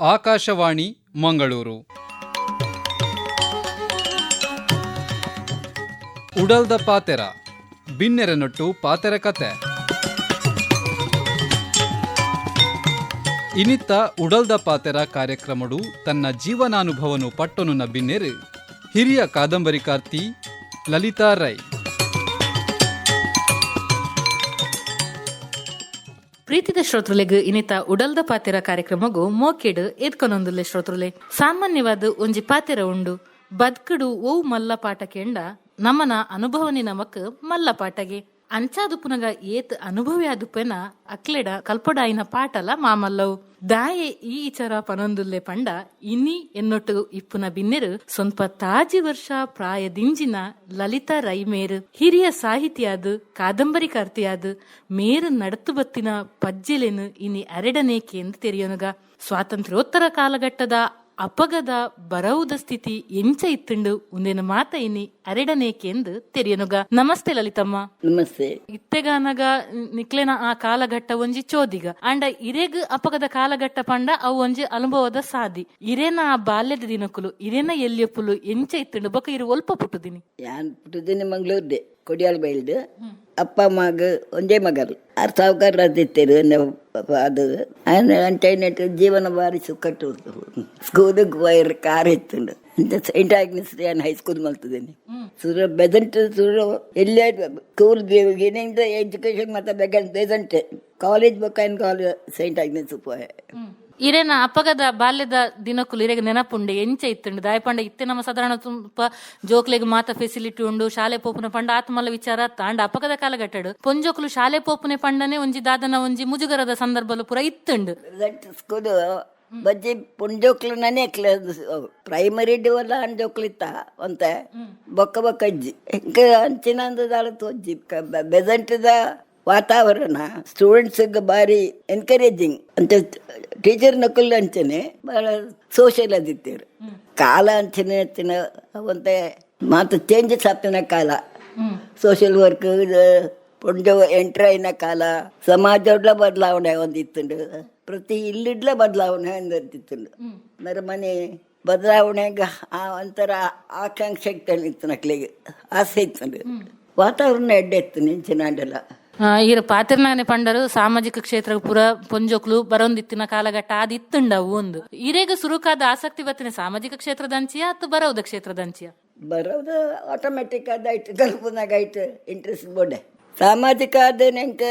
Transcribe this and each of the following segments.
ಆಕಾಶವಾಣಿ, ಮಂಗಳೂರು. ಉಡಲ್ದ ಪಾತೆರ ಬಿನ್ನೆರೆನೊಟ್ಟು ಪಾತೆರ ಕತೆ. ಇನಿತ್ತ ಉಡಲ್ದ ಪಾತೆರ ಕಾರ್ಯಕ್ರಮಡು ತನ್ನ ಜೀವನಾನುಭವನು ಪಟ್ಟೊನುನ ಬಿನ್ನೆರು, ಹಿರಿಯ ಕಾದಂಬರಿಕಾರ್ತಿ ಲಲಿತಾ ರೈ. ಪ್ರೀತಿದ ಶ್ರೋತೃಲೆಗ್ ಇನಿತ ಉಡಲ್ದ ಪಾತೆರ ಕಾರ್ಯಕ್ರಮಗು ಮೋಕೆಡ್ ಎದ್ಕೊನೊಂದುಲ್ಲೆ ಶ್ರೋತೃಲೆ ಸಾಮಾನ್ಯವಾದ ಒಂಜಿ ಪಾತೆರ ಉಂಡು. ಬದ್ಕಡು ಓ ಮಲ್ಲ ಪಾಠ ಕೆಂಡ. ನಮನ ಅನುಭವನಿ ನಮಕ್ ಮಲ್ಲ ಪಾಟಗೆ ಅಂಚಾದುಪುನಗ ಏತ್ ಅನುಭವಿ ಆದುಪ್ಪೆನ ಅಕ್ಲೆಡ ಕಲ್ಪಡಾಯಿನ ಪಾಟಲ ಮಾಮಲ್ಲವು. ದಾಯೆ ಈ ಇಚರ ಪನೊಂದುಲ್ಲೆ ಪಂಡ ಇನಿ ಎನ್ನೊಟ್ಟು ಇಪ್ಪುನ ಬಿನ್ನೆರು ಸ್ವಲ್ಪ ತಾಜಿ ವರ್ಷ ಪ್ರಾಯ ದಿಂಜಿನ ಲಲಿತಾ ರೈಮೇರು. ಹಿರಿಯ ಸಾಹಿತಿಯಾದ, ಕಾದಂಬರಿ ಕರ್ತಿಯಾದ, ಮೇರು ನಡತು ಬತ್ತಿನ ಪಜ್ಜೆಲೆನು ಇನಿ ಅರೆಡನೇ ಕೇಂದ್ರ ತೆರೆಯೋನುಗ ಸ್ವಾತಂತ್ರ್ಯೋತ್ತರ ಕಾಲಘಟ್ಟದ ಅಪಗದ ಬರವುದ ಸ್ಥಿತಿ ಎಂಚ ಇತ್ತುಂಡು ಉಂದೆನ ಮಾತ ಇನಿ ಅರೆಡನೇಕೆಂದು ತೆರೆಯನುಗ. ನಮಸ್ತೆ ಲಲಿತಮ್ಮ. ನಮಸ್ತೆ. ಇತ್ತೆಗಾನಗ ನಿಕ್ಲೆನ ಆ ಕಾಲಘಟ್ಟ ಒಂಜಿ ಚೋದಿಗ. ಅಂಡ ಇರೆಗ್ ಅಪಗದ ಕಾಲಘಟ್ಟ ಪಂಡ ಅವು ಒಂಜಿ ಅನುಭವದ ಸಾದಿ. ಇರೇನ ಆ ಬಾಲ್ಯದ ದಿನಕುಲು ಇರೇನ ಎಲ್ಲಿಯಪ್ಪುಲು ಎಂಚ ಇತ್ತುಂಡು ಬೊಕ ಇರು ಒಲ್ಪ ಪುಟ್ಟುದಿನಿ. ಯಾನ್ ಪುಟ್ಟದಿನ ಕೊಡಿಯಾಲ್ ಬೈಲ್ದು, ಅಪ್ಪ ಮಗ, ಒಂದೇ ಮಗರು ಆರು ಸಾವುಕಾರ ಅದಿತ್ತೇರು ಅದು. ಅಂಟೈನೆಟ್ ಜೀವನ ಬಾರಿ ಸುಕ್ಕಟ್ಟು ಸ್ಕೂಲಿಗೆ ವೈರ್ ಕಾರ್ ಇತ್ತುಂಡು ಸೈಂಟ್ ಆಗ್ನೆಸ್ ನಾನು ಹೈಸ್ಕೂಲ್ ಮಲ್ತಿದ್ದೇನೆ ಸುರ ಬೆದಂಟ್ ಸುರ ಎಲ್ಲೇ ಸ್ಕೂಲ್ ಏನಿಂದ ಎಜುಕೇಶನ್ ಮತ್ತೆ ಬೆದಂಟೆ ಕಾಲೇಜ್ ಬೊಕ್ಕ ಕಾಲೇಜ್ ಸೈಂಟ್ ಆಗ್ನೆಸ್ ಪೋಯೆ ಇರೇನ ಅಪಗದ ಬಾಲ್ಯದ ದಿನಕ್ಕೂ ಇರೆಗ್ ನೆನಪುಂಡೆ ಎಂಚ ಇತ್ತುಂಡು. ದಾಯಪಂಡ ಇತ್ತೆ ನಮ್ಮ ಸಾಧಾರಣ ತುಂಬ ಜೋಕ್ಲೆಗ್ ಮಾತ ಫೆಸಿಲಿಟಿ ಉಂಡು ಶಾಲೆ ಪೋಪುನ ಪಂಡ ಆತ್ಮಲ್ಲ ವಿಚಾರ ತಾಂಡ ಅಪಗದ ಕಾಲಘಟ್ಟಡು. ಪೊಂಜೋಕ್ಲು ಶಾಲೆ ಪೋಪುನೆ ಪಂಡನೆ ಒಂಜಿ ದಾದನ ಒಂಜಿ ಮುಜುಗರದ ಸಂದರ್ಭಲು ಪೂರ ಇತ್ತುಂಡು. ಬಜ್ಜಿ ಪುಂಜೋಕ್ಲು ನನೆ ಪ್ರೈಮರಿ ಡಿವಲ್ಲ ಅಂಜೋಕ್ಲು ಇತ್ತ ಒಂತ. ಬೊಕ್ಕ ಬೊಕ್ಕ ಅಜ್ಜಿ ಅಂಚಿನಂದು ದಾಳ ತೋಜ್ಜಿ ಬೆಸಂಟದ ವಾತಾವರಣ ಸ್ಟೂಡೆಂಟ್ಸಿಗೆ ಭಾರಿ ಎನ್ಕರೇಜಿಂಗ್ ಅಂತ ಟೀಚರ್ ನಕುಲ್ ಅಂಚನೆ ಬಹಳ ಸೋಷಿಯಲ್ ಅದಿತ್ತೇರು ಕಾಲ ಅಂಚನೆ ಒಂತೆ ಮಾತು ಚೇಂಜಸ್ ಆಗ್ತಾನೆ ಕಾಲ. ಸೋಷಿಯಲ್ ವರ್ಕ್ ಪುಂಜ ಎಂಟ್ರ್ ಆಯ್ನ ಕಾಲ ಸಮಾಜ ಬದಲಾವಣೆ ಒಂದಿತ್ತುಂಡು ಪ್ರತಿ ಇಲ್ಲಿಡ್ಲ ಬದಲಾವಣೆ ಒಂದಿತ್ತುಂಡು ನರ ಮನೆ ಬದಲಾವಣೆಗೆ ಆ ಒಂಥರ ಆಕಾಂಕ್ಷೆ ಇತ್ತು ನಕ್ಲಿಗೆ ಆಸೆ ಇತ್ತು ವಾತಾವರಣ ಎಡ್ಡೆ ಇತ್ತು ನಿಂಚಿನಾಂಡೆಲ್ಲ ಇರ ಪಾತಿರ್ನಾನೆ ಪಂಡರು ಸಾಮಾಜಿಕ ಕ್ಷೇತ್ರ ಪುರ ಪೊಂಜೋಕ್ಲು ಬರೊಂದಿತ್ತಿನ ಕಾಲಘಟ್ಟ ಅದಿತ್ತುಂಡವು ಒಂದು. ಈರೇಗ ಸುರುಕಾದ ಆಸಕ್ತಿ ಬತ್ತಿನ ಸಾಮಾಜಿಕ ಕ್ಷೇತ್ರದ ಅಂಚಿಯ ಅಥವಾ ಕ್ಷೇತ್ರದ ಅಂಚಿಯ ಬರೋದು ಆಟೋಮೆಟಿಕ್ ಅದಾಯ್ತು ಗಲ್ಪನಾಗ ಆಯ್ತು ಇಂಟ್ರೆಸ್ಟ್ ಬೋಡೆ ಸಾಮಾಜಿಕ ಆದೇನಂಕ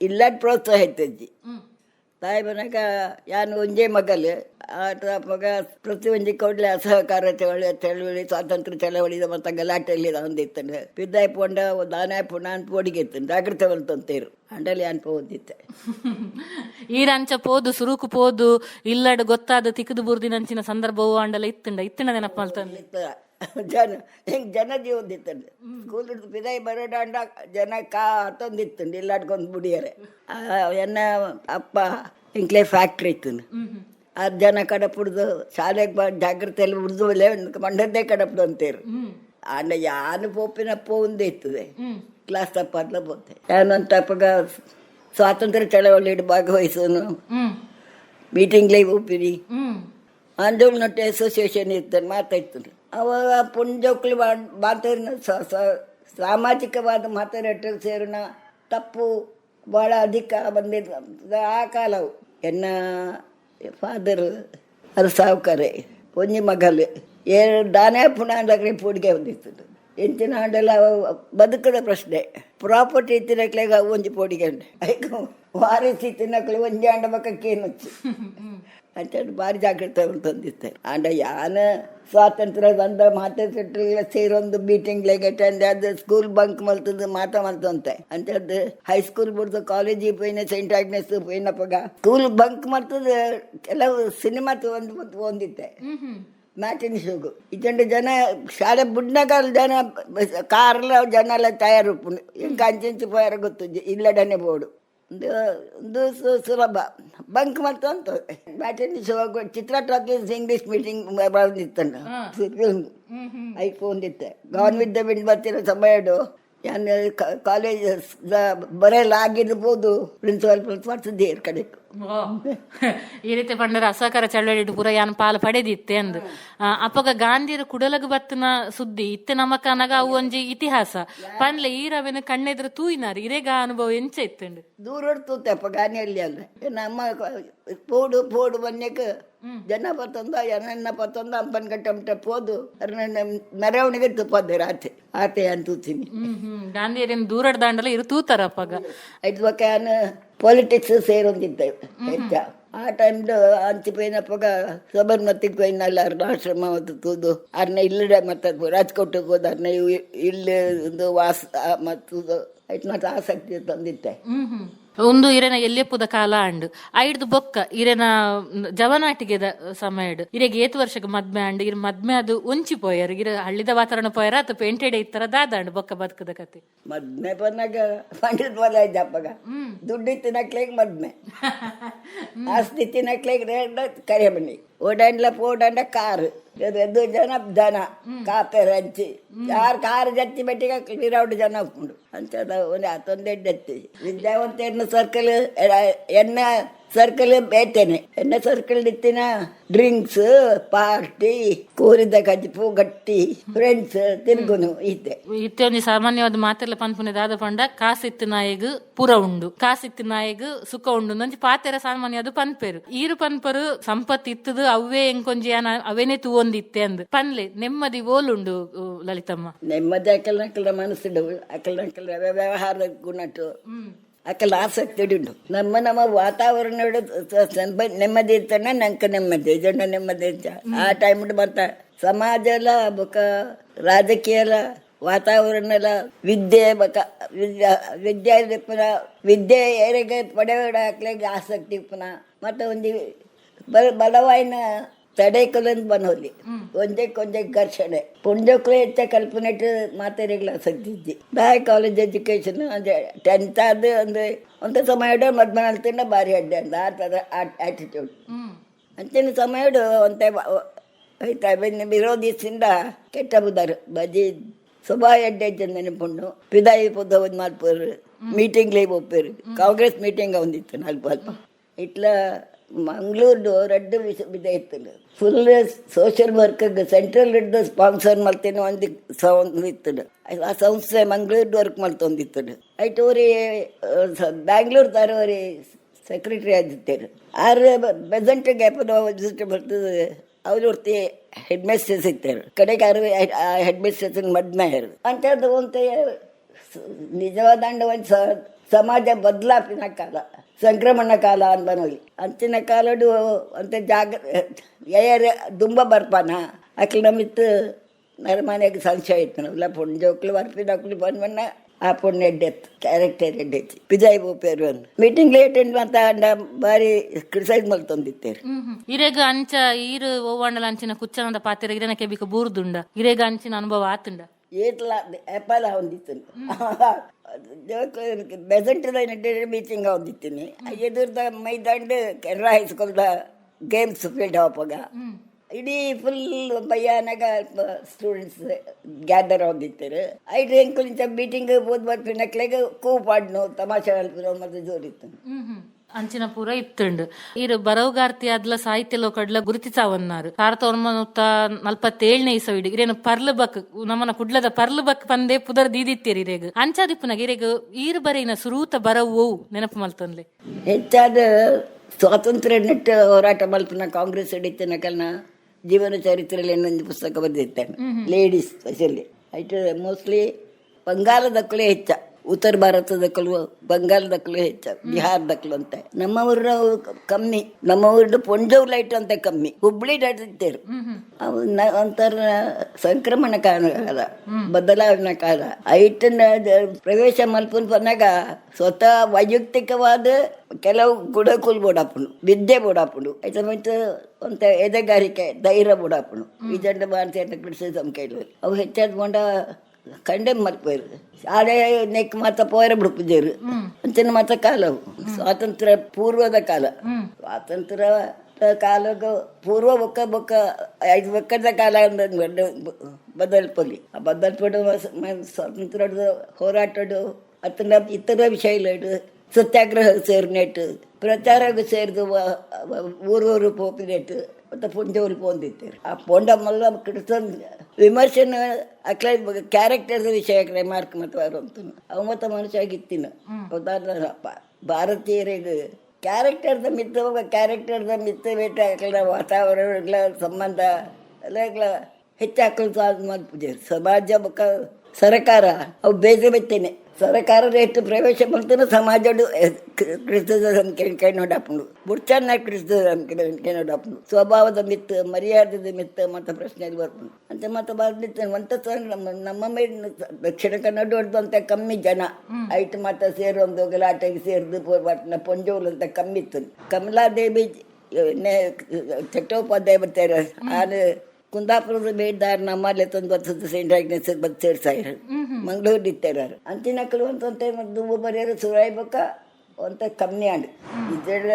ಇಲ್ಲಾದ ಪ್ರೋತ್ಸಾಹ ಇತ್ತಜ್ಜಿ ತಾಯಿ ಮನೆಗ ಯಾನು ಒಂಜೆ ಮಗಲ್ ಆಟ ಮಗ ಪ್ರತಿ ಒಂಜಿ ಕೊಡ್ಲೆ ಅಸಹಕಾರ ಚಳವಳಿ ಚಳವಳಿ ಸ್ವಾತಂತ್ರ್ಯ ಚಳವಳಿದ ಮತ್ತು ಗಲಾಟೆಯಲ್ಲಿ ಹೊಂದಿತ್ತೇನೆ ಪಿದ್ದಾಯ್ ಪೋಂಡ ದಾನ ಅಂತ ಪೋಡಿಗೆ ಇತ್ತು ಜಾಗ್ರತೆ ಬಂತಂತೇರು ಅಂಡಲಿ ಅನ್ಪ ಓದಿತ್ತೆ ರಂಚ ಪೋದು ಸುರುಕು ಪೋದು ಇಲ್ಲಡ್ ಗೊತ್ತಾದ ತಿಕ್ಕದು ಬುರ್ದಿನಂಚಿನ ಸಂದರ್ಭವು ಅಂಡಲ ಇತ್ತಂಡ. ಇತ್ತಿನ ನೆನಪು. ಜನ ಹಿಂಗೆ ಜನ ಜೀವದಿತ್ತಂಡು ಸ್ಕೂಲ್ ಹಿಡ್ದು ಪಿದಾಯಿ ಬರೋಡಾಂಡ ಜನ ಕಾ ಹತ್ತೊಂದಿತ್ತಂಡು ಇಲ್ಲಾಡ್ಕೊಂಡು ಬಿಡಿಯಾರೆ ಎನ್ನ ಅಪ್ಪ ಇಂಕ್ಲೆ ಫ್ಯಾಕ್ಟ್ರಿ ಇತ್ತು ಆ ಜನ ಕಡಪುಡ್ದು ಶಾಲೆಗೆ ಬ ಜಾಗ್ರತೆಯಲ್ಲಿ ಎಲ್ಲ ಮೇಲೆ ಮಂಡದ್ದೇ ಕಡಪುಡು ಅಂತೇರು. ಆಂಡ ಯಾನು ಪೋಪಿನಪ್ಪ ಒಂದೇ ಇರ್ತದೆ ಕ್ಲಾಸ್ ತಪ್ಪಲ್ಲ ಬೋತೆ. ಯಾನಂತ ಅಪ್ಪಗ ಸ್ವಾತಂತ್ರ್ಯ ಚಳವಳಿ ಭಾಗವಹಿಸೋನು. ಮೀಟಿಂಗ್ಲೇ ಒಪ್ಪಿರಿ ನೊಟ್ಟೆ ಅಸೋಸಿಯೇಷನ್ ಇರ್ತಾರೆ ಮಾತಾಡ್ತಾರೆ ಅವಾಗ ಪುಂಜೋಕ್ಲಿ ಮಾತಾಡಿನ ಸಾಮಾಜಿಕವಾದ ಮಾತಾಡೋ ಸೇರಿನ ತಪ್ಪು ಭಾಳ ಅಧಿಕ ಬಂದಿದ್ದ ಆ ಕಾಲವು ಎನ್ನ ಫಾದರ್ ಅದು ಸಾವುಕಾರೆ ಒಂಜಿ ಮಗಲು ಎರಡು ದಾನೇ ಪುಣಾಂಡಗ್ರಿ ಪೂಡಿಗೆ ಬಂದಿತ್ತು ಎಂಚಿನ ಹಾಡೆಲ್ಲ ಬದುಕದ ಪ್ರಶ್ನೆ. ಪ್ರಾಪರ್ಟಿ ತಿನ್ನಕ್ಲೆಗ ಒಂಜಿ ಪೋಡಿಗೆ ಉಂಟು. ಐಕ ವಾರಿಸಿ ತಿನ್ನಕ್ಲೆ ಒಂಜಿ ಅಂಡ ಬಕ್ಕೇನು ಅಂತೇಳಿ ಭಾರಿ ಜಾಗ್ರತೆ ತಂದಿತ್ತೆ ಆಂಡ ಯಾನ ಸ್ವಾತಂತ್ರ್ಯ ಬಂದ ಮಾತಾಡ್ತಿಲ್ಲ ಸೇರೊಂದು ಮೀಟಿಂಗ್ಲೆಗೆ ಅಟೆಂಡ್ ಅದು ಸ್ಕೂಲ್ ಬಂಕ್ ಮಲ್ತದ್ದು ಮಾತ ಮಲ್ತಂತೆ. ಅಂತದ್ದು ಹೈಸ್ಕೂಲ್ ಬಿಡ್ದು ಕಾಲೇಜಿಗೆ ಪೋಯಿನ ಸೆಂಟ್ ಆಗ್ನೆಸ್ ಪೋಯಿನಪ್ಪಗ ಸ್ಕೂಲ್ ಬಂಕ್ ಮಲ್ತದ್ದು ಕೆಲವು ಸಿನಿಮಾ ಒಂದು ಒಂದಿತ್ತೆ ಮ್ಯಾಟಿನ್ ಶೋಗು ಇದಂಡು ಜನ ಶಾಲೆ ಬುಡ್ನಾಗ ಜನ ಕಾರ್ಲ ಜನ ಎಲ್ಲ ತಯಾರು ಇಂಕ ಅಂಚೆಂಚು ಪೋಯಾರ ಗೊತ್ತು ಇಲ್ಲಡನೆ ಬೋಡು ಸುಲಭ ಬಂಕ್ ಮತ್ತು ಅಂತ ಮ್ಯಾಟಿನ್ ಶೋ ಚಿತ್ರ ಟಾಕೀಸ್ ಇಂಗ್ಲಿಷ್ ಮೀಟಿಂಗ್ ಬರೋದಿತ್ತಂದ್ ಐಫೋನ್ ಇತ್ತೆ. ಗೌರ್ಮೆಂಟ್ ದ ವಿಂಡ್ ಬರ್ತಿರೋ ಸಮಯಡು ಯಾನ್ ಕಾಲೇಜ್ ಬರೆಯಲಾಗಿರ್ಬೋದು ಪ್ರಿನ್ಸಿಪಾಲ್ ಪ್ರಿನ್ಸಿಪಾಲ್ ಸುದ್ದಿ ಕಡೆ. ಓ. ಈ ರೀತಿ ಪಂಡರ ಅಸಹಕಾರ ಚಳವಳಿ ಪೂರ ಯಾನ್ ಪಾಲ್ ಪಡೆದಿತ್ತೆ ಅಂದ್. ಆ, ಅಪ್ಪಗ ಗಾಂಧಿಯರ ಕುಡಲಗ ಬತ್ತನ ಸುದ್ದಿ ಇತ್ತೆ ನಮಕನಗ ಅವು ಒಂಜಿ ಇತಿಹಾಸ. ಪಂಡ್ಲೆ ಈ ರವೆನ ಕಣ್ಣೆದ್ರ ತೂಯಿನಾರು ಇರೇಗ ಅನುಭವ ಎಂಚ ಇತ್ತಂಡು ದೂರ ತೂತಪ್ಪ ಗಾನಿಯಲ್ಲಿ ಅಲ್ಲ ನಮ್ಮ ಪೋಡು ಪೋಡು ಬನ್ಯಕ್ಕೆ ಜನ ಪತ್ತೊಂದ ಎನ್ನ ಪತ್ತೊಂದ ಅಂಪನ್ ಗಟ್ಟೆ ಪೋದು ಮೆರವಣಿಗೆ ತುಪ್ಪದೆ ರಾತ್ರಿ. ಆತೆ ಅಂತ ತೂತೀನಿ. ಗಾಂಧಿಯರೇನು ದೂರಡ್ ದಾಂಡಲ ಇರು ತೂತಾರ ಅಪ್ಪಗ ಐದು ಬಕ್ಕಾನ ಪಾಲಿಟಿಕ್ಸ್ ಸೇರೊಂದಿದ್ದೆ ಹೆಚ್ಚ ಆ ಟೈಮ್ಡು ಅಂಚಿಪೋಯಿನಪ್ಪಗ ಸಬರ್ಮತಿಗೆ ಹೋಯ್ನಲ್ಲ ಅರ್ಣಾಶ್ರಮ ಮತ್ತು ತೂದು ಅರ್ನ ಇಲ್ಲಡೆ ಮತ್ತೆ ರಾಜ್ಕೋಟಿಗೆ ಹೋದ ಅರ್ನ ಇಲ್ಲಿ ಒಂದು ವಾಸ ಮತ್ತು ಆಯ್ತು ಮತ್ತೆ ಆಸಕ್ತಿ ತಂದಿತ್ತೆ ಒಂದು ಇರೆನ ಎಲ್ಯಪ್ಪುದ ಕಾಲ ಅಂಡ್. ಐಡ್ದು ಬೊಕ್ಕ ಇರೆನ ಜವನಾಟಿಗೆದ ಸಮಯಡ್ ಇರೆಗ್ ಏತ್ ವರ್ಷಕ್ಕೆ ಮದ್ಮೆ ಅಂಡ್ ಇರ್ ಮದ್ಮೆ ಅದು ಉಂಚಿ ಪೋಯರ್. ಇರ ಹಳ್ಳಿದ ವಾತಾವರಣ ಪೋಯರ ಅಥವಾ ಪೇಂಟೆಡ್ ಇತ್ತರ ದಾದಂಡ್ ಬೊಕ್ಕ ಬದುಕದ ಕತೆ ಮದ್ಮೆ ಬಂದಾಗ ಪಂಡಿತ್ ಬಲ ಇದ್ದಪ್ಪಗ ದುಡ್ಡು ತಿನ್ನಕ್ಲೇಗ್ ಮದ್ಮೆ. ಆಸ್ತಿ ತಿನ್ನಕ್ಲೇಗ್ ಕರೆ ಬನ್ನಿ ಓಡಾಂಡ್ಲ ಪೋಡಾಂಡ ಕಾರ್. ಎದ್ದು ಜನ ದನ ಕಾಪೆ ರಂಚಿ ಯಾರು ಕಾರ್ ಜತ್ತಿ ಬೆಟ್ಟಿಗೆ ರೌಡ್ ಜನ ಹಾಕೊಂಡು ಅಂತ ಒಂದು ಹತ್ತೊಂದು ಜತ್ತಿ ವಿದ್ಯಾವಂತ ಎಣ್ಣೆ ಸರ್ಕಲ್ ಎಣ್ಣೆ ಸರ್ಕಲ್ ಬೇತೇನೆ. ಎಣ್ಣೆ ಸರ್ಕಲ್ ಇತ್ತಿನ ಡ್ರಿಂಕ್ಸ್ ಪಾರ್ಟಿ ಕೂರಿದ ಕಜಿಪು ಗಟ್ಟಿ ಫ್ರೆಂಡ್ಸ್ ತಿರುಗುನು ಇದ್ದೆ. ಇತ್ತೆ ಒಂದು ಸಾಮಾನ್ಯವಾದ ಮಾತೆಲ್ಲ ಪನ್ಪುನೆ ದಾದ ಪಂಡ ಕಾಸಿತ್ತು ನಾಯಿಗು ಪುರ ಉಂಡು. ಕಾಸಿತ್ತು ನಾಯಿಗು ಸುಖ ಉಂಡು ಒಂಜಿ ಪಾತೆರ ಸಾಮಾನ್ಯವಾದ ಪನ್ಪೆರು ಈರು ಪನ್ಪರು ಸಂಪತ್ತು ಇತ್ತದು ಅವೇ ಎಂಕೊಂಜಿ ಅವೇನೆ ತೂವೊಂದಿತ್ತೆ ಅಂದ್. ಪನ್ಲೆ ನೆಮ್ಮದಿ ಓಲುಂಡು ಲಲಿತಮ್ಮ. ನೆಮ್ಮದಿ ಅಕಲ್ ನಕಲ್ ಮನಸ್ಸಿಡು ಅಕಲ್ ನಕಲ್ ವ್ಯವಹಾರ ಗುಣಟು. ಅಕಲ್ ಆಸಕ್ತಿ ಉಂಟು. ನಮ್ಮ ನಮ್ಮ ವಾತಾವರಣ ನೆಮ್ಮದಿ ಇರ್ತಾನೆ ನಂಕ ನೆಮ್ಮದಿ ಜನ ನೆಮ್ಮದಿ ಇರ್ತ ಆ ಟೈಮ್ ಮತ್ತ ಸಮಾಜ ಎಲ್ಲ ಬೊಕ ರಾಜಕೀಯ ಎಲ್ಲ ವಾತಾವರಣ ಎಲ್ಲ ವಿದ್ಯೆ ಬಕ ವಿದ್ಯಾ ವಿದ್ಯೆ ಪುನಃ ವಿದ್ಯೆ ಏರಿಗೆ ಪಡೆಯೋಡ ಹಾಕ್ಲಿಕ್ಕೆ ಆಸಕ್ತಿ ಪುನಃ ಮತ್ತೆ ಒಂದು ಬಲ ಬಲವಾಯಿನ ತಡೆಕಲಂದು ಬನ್ನೋಲಿ ಒಂದೇ ಕೊಂಜೆ ಘರ್ಷಣೆ. ಪುಂಜಕ್ಲೆ ಹೆಚ್ಚ ಕಲ್ಪನೆಟ್ ಮಾತಾಡಿಗಳ ಸದ್ದಿದ್ದಿ. ಬಾಯ್ ಕಾಲೇಜ್ ಎಜುಕೇಶನ್ ಅಂದ್ರೆ ಟೆಂತ್ ಆದ ಅಂದ್ರೆ ಒಂತ ಸಮಯ ಮದ್ಮೆ ತಿಂಡ ಭಾರಿ ಅಡ್ಡೆ ಅಂತ ಆ ಥರ ಆಟಿಟ್ಯೂಡ್ ಅಂಚಿನ ಸಮಯಡು ಒಂತೆ ಅಂತ ಬೆನ್ನ ವಿರೋಧಿಸಿಂದ ಕೆಟ್ಟ ಬುದಾರು ಬಜಿ ಸುಭಾ ಎಡ್ಡೆ ನೆನಪುಂಡು ಪಿದಾಯಿ ಪುದ ಒಂದು ಮಲ್ಪರು ಮೀಟಿಂಗ್ ಲೈವ್ ಒಪ್ಪೇರು. ಕಾಂಗ್ರೆಸ್ ಮೀಟಿಂಗ್ ಒಂದಿತ್ತು ನಾಲ್ಕು ಅಲ್ಪ ಇಟ್ಲ ಮಂಗ್ಳೂರ್ದು ರೆಡ್ ವಿಧ ಇತ್ತು full social work central red sponsor ಮಾಡ್ತೇನೆ ಒಂದು ಒಂದು ಇತ್ತು ಆ ಸಂಸ್ಥೆ ಮಂಗ್ಳೂರ್ದು ವರ್ಕ್ ಮಲ್ತೊಂದಿತ್ತು ಐಟ್ ಅವ್ರಿ ಬ್ಯಾಂಗ್ಳೂರ್ ತಾರವರಿ ಸೆಕ್ರೆಟರಿ ಆಗಿದ್ದೇರು. ಆರು ಬೆಸೆಂಟ್ ಗ್ಯಾಪ್ ಬರ್ತದೆ ಅವ್ರ ಹೊರ್ತಿ ಹೆಡ್ ಮಿಸ್ಟ್ರೆಸ್ ಇದ್ದಾರೆ ಕಡೆಗೆ ಆರು ಹೆಡ್ ಮಿಸ್ಟ್ರೆಸ್ ಮದ್ಮೆ ಇರೋದು ಅಂಥದ್ದು ಒಂತ ನಿಜವಾದ ಒಂದು ಸಮಾಜ ಬದಲಾಪಿನ ಕಾಲ. ಸಂಕ್ರಮಣ ಕಾಲ ಅನ್ಬನೋಲಿ ಅಂಚಿನ ಕಾಲಡು ಅಂತ ಜಾಗ ಎಯರ್ ದುಂಬ ಬರ್ಪಾನ. ಅಕ್ಲ ನಮಿತ್ತು ನರಮನೆಗೆ ಸಂಶಯ ಇತ್ತು ಇಲ್ಲ ಬರ್ತೀನಿ ಅಕ್ಲು ಬಂದ್ಮನ್ನ ಆ ಪುಣ್ಯ ಎಡ್ಡೆತ್ತು ಕ್ಯಾರೆಕ್ಟರ್ ಎಡ್ಡೆತ್ತಿ ಬಿಜಾಯ್ ಬೋಪೇರು ಅಂತ ಮೀಟಿಂಗ್ ಲೇಟ್ ಎಂಡ್ ಅಂತ ಅಂಡ ಬಾರಿ ಕ್ರಿಟಿಸೈಸ್ ಮಾಡಿ ತಂದಿತ್ತೇರು ಇರೇಗ ಅಂಚ ಈರು ಓವಾಂಡಲ ಅಂಚಿನ ಕುಚ್ಚನದ ಪಾತ್ರ ಇರನಕ್ಕೆ ಬೂರ್ದುಂಡ. ಇರೇಗ ಅಂಚಿನ ಅನುಭವ ಆತುಂಡ. ಏತ್ಲ ಎಪ್ಪಲ ಹೊಂದಿತ್ತು ಬೆಸೆಂಟದ ಮೀಟಿಂಗ್ ಹೊಂದಿತ್ತೀನಿ ಎದುರ್ದ ಮೈದಾಂಡ್ ಕೆನರಾ ಹೈಸ್ಕೂಲ್ದ ಗೇಮ್ಸ್ ಫೀಲ್ಡ್ ಹಾಪಗ ಇಡೀ ಫುಲ್ ಬಯ್ಯಾನಾಗ ಸ್ಟೂಡೆಂಟ್ಸ್ ಗ್ಯಾದರ್ ಐ ಐದು ಎಂಕುಲಿಂಚ ಮೀಟಿಂಗ್ ಬೋದ್ ಬರ್ಪಿನಕ್ಲೆಗೆ ಕೂ ಪಾಡ್ನು ತಮಾಷೆ ಅಲ್ಪಿರೋ ಮತ್ತೆ ಜೋರಿತ್ತು. ಅಂಚಿನ ಪೂರ ಇತ್ತುಂಡು. ಈರು ಬರವುಗಾರ್ತಿ ಅದ್ಲ ಸಾಹಿತ್ಯ ಲೋಕಡ್ಲ ಗುರುತಿಸಾವನ್ನಾರು ಸಾವಿರದ ಒಂಬೈನೂರ ನಲ್ಪತ್ತೇಳನೇ ಇಸವಿಡು ಇರೇನು ಪರ್ಲ್ ಬಕ್ ನಮ್ಮನ ಕುಡ್ಲದ ಪರ್ಲ್ ಬಕ್ ಪಂದೆ ಪುದರ್ ದೀದಿತ್ತೇರಿ ಇರೇಗ. ಅಂಚಾದಿಪ್ಪುನಾಗ ಇರೇಗ ಈರು ಬರೀನ ಸುರೂತ ಬರವು ನೆನಪು ಮಲ್ತೊಂದ್ಲೆ. ಹೆಚ್ಚಾದ ಸ್ವಾತಂತ್ರ್ಯ ನೆಟ್ಟು ಹೋರಾಟ ಮಲ್ಪನ ಕಾಂಗ್ರೆಸ್ ಹಿಡಿತನ ಕಲ್ನ ಜೀವನ ಚರಿತ್ರೆಯಲ್ಲಿ ಇನ್ನೊಂದು ಪುಸ್ತಕ ಬರೆದಿರ್ತೇನೆ ಲೇಡೀಸ್ ಸ್ಪೆಷಲಿ ಐಟ್ ಮೋಸ್ಟ್ಲಿ ಬಂಗಾಲದಕ್ಕಲೇ ಹೆಚ್ಚ. ಉತ್ತರ ಭಾರತದಕ್ಕಲು ಬಂಗಾಲದಕ್ಕಲು ಹೆಚ್ಚ ಕಲು ಅಂತ. ನಮ್ಮ ಕಮ್ಮಿ ನಮ್ಮ ಪೊಂಜವ್ ಲೈಟ್ ಅಂತ ಕಮ್ಮಿ. ಹುಬ್ಳಿ ನಡೆದಿದ್ದೇರು ಅವು ಒಂಥರ ಸಂಕ್ರಮಣ ಕಾಲ ಬದಲಾವಣೆ ಕಾಲ. ಐಟನ್ನ ಪ್ರವೇಶ ಮಲ್ಪನ್ ಬಂದಾಗ ಸ್ವತಃ ವೈಯಕ್ತಿಕವಾದ ಕೆಲವು ಗುಡಕುಲ್ ಬೋಡಾಪುಣು, ವಿದ್ಯೆ ಬೋಡಾಪುಣು ಆಯ್ತಾ ಮತ್ತೆ ಎದೆಗಾರಿಕೆ, ಧೈರ್ಯ ಬೋಡಾಪುನು ವಿಜಂಡ ಭಾರತೀಯ ನಮ್ಮ ಕೈಲಿ ಅವು ಹೆಚ್ಚಾದ ಮೊಂಡ ಕಂಡೆಮ್ ಮಲ್ಪೇರು ಶಾಲೆ ನೆಕ್ ಮಾತ ಪೋಯರ ಬಿಡ್ಪಿದ್ದೇರು ಅಂಚಿನ ಮಾತ ಕಾಲವು ಸ್ವಾತಂತ್ರ್ಯ ಪೂರ್ವದ ಕಾಲ. ಸ್ವಾತಂತ್ರ್ಯ ಕಾಲಗ ಪೂರ್ವ ಬೊಕ್ಕ ಬೊಕ್ಕ ಐದು ಬೊಕ್ಕದ ಕಾಲ ಬದಲ್ಪಲ್ಲಿ ಆ ಬದಲ್ಪಡು ಸ್ವಾತಂತ್ರ್ಯ ಹೋರಾಟಡು ಅತನ ಇತರ ವಿಷಯಗಳು ಸತ್ಯಾಗ್ರಹ ಸೇರ್ನೆಟ್ಟು ಪ್ರಚಾರಕ್ಕೆ ಸೇರಿದು ಊರೂರು ಪೋಪಿನೆಟ್ಟು ಮತ್ತೆ ಪುಂಜೋಲ್ ಪೋಂದಿತ್ತೇರು ಆ ಪೊಂಡ ಮಲ್ಲ ಕ್ರಿಸ್ತನ್ ವಿಮರ್ಶನ ಅಕ್ಲ ಕ್ಯಾರೆಕ್ಟರ್ ವಿಷಯ ಮಾರ್ಕ್ ಮತ್ತು ಅಂತ. ಅವ ಮತ್ತು ಮನುಷ್ಯ ಆಗಿತ್ತಿನ ಉದಾಹರಣೆ ಭಾರತೀಯರಿಗೆ ಕ್ಯಾರೆಕ್ಟರ್ ಮಿತ್ತ ಕ್ಯಾರೆಕ್ಟರ್ದ ಮಿತ್ತ ಬೇಟ ಅಕ್ಲ ವಾತಾವರಣ ಎಲ್ಲ ಸಂಬಂಧ ಎಲ್ಲ ಹೆಚ್ಚು ಮಾಡ್ಪೂಜೆ ಸಮಾಜ ಬಕ್ಕ ಸರ್ಕಾರ ಅವು ಬೇಜ ಬೆತ್ತೇನೆ ಸರ್ಕಾರ ಎಷ್ಟು ಪ್ರವೇಶ ಮಾಡ್ತಾನೆ ಸಮಾಜ ಕ್ರಿಸ್ತದ ಕೈ ನೋಡಪ್ಪನು ಬುಡ್ಚನ್ನ ಕ್ರಿಸ್ತದ ಕೈ ನೋಡಪ್ಪನು ಸ್ವಭಾವದ ಮಿತ್ತು ಮರ್ಯಾದದ ಮಿತ್ತು ಮತ್ತು ಪ್ರಶ್ನೆಯಲ್ಲಿ ಬರ್ತಾನೆ ಅಂತ ಮತ್ತೆ ಬರ್ಲಿತ್ತು ಮಂತ ನಮ್ಮ ನಮ್ಮ ಮೇಲೆ ದಕ್ಷಿಣ ಕನ್ನಡ ಹೊಡೆದಂತ ಕಮ್ಮಿ ಜನ. ಐಟ್ ಮಾತ ಸೇರೊಂದು ಗಲಾಟೆಗೆ ಸೇರಿದು ಪಟ್ನ ಪೊಂಜೋಲ್ ಅಂತ ಕಮ್ಮಿ ಇತ್ತು ಕಮಲಾದೇವಿ ಚಟ್ಟೋಪಾಧ್ಯಾಯ ಬರ್ತಾರೆ. ಆನೆ ಕುಂದಾಪುರದ ಬೇಡ್ದಾರ ನಮ್ಮಲ್ಲಿ ತಂದು ಬರ್ತದೆ ಸೆಂಟ್ ಆಗ್ನೆಸ್ ಬಂದು ಸೇರ್ಸಾಯ್ರು. ಮಂಗಳೂರು ಇತ್ತಾರ ಅಂತಿನಕ್ಕಳು ಅಂತಂತೆ ದುಬ್ಬು ಬರೆಯೋರು ಸುರಾಯ್ಬೇಕ ಅಂತ ಕಮ್ಮಿ ಆಂಡ್. ಇದ್ರ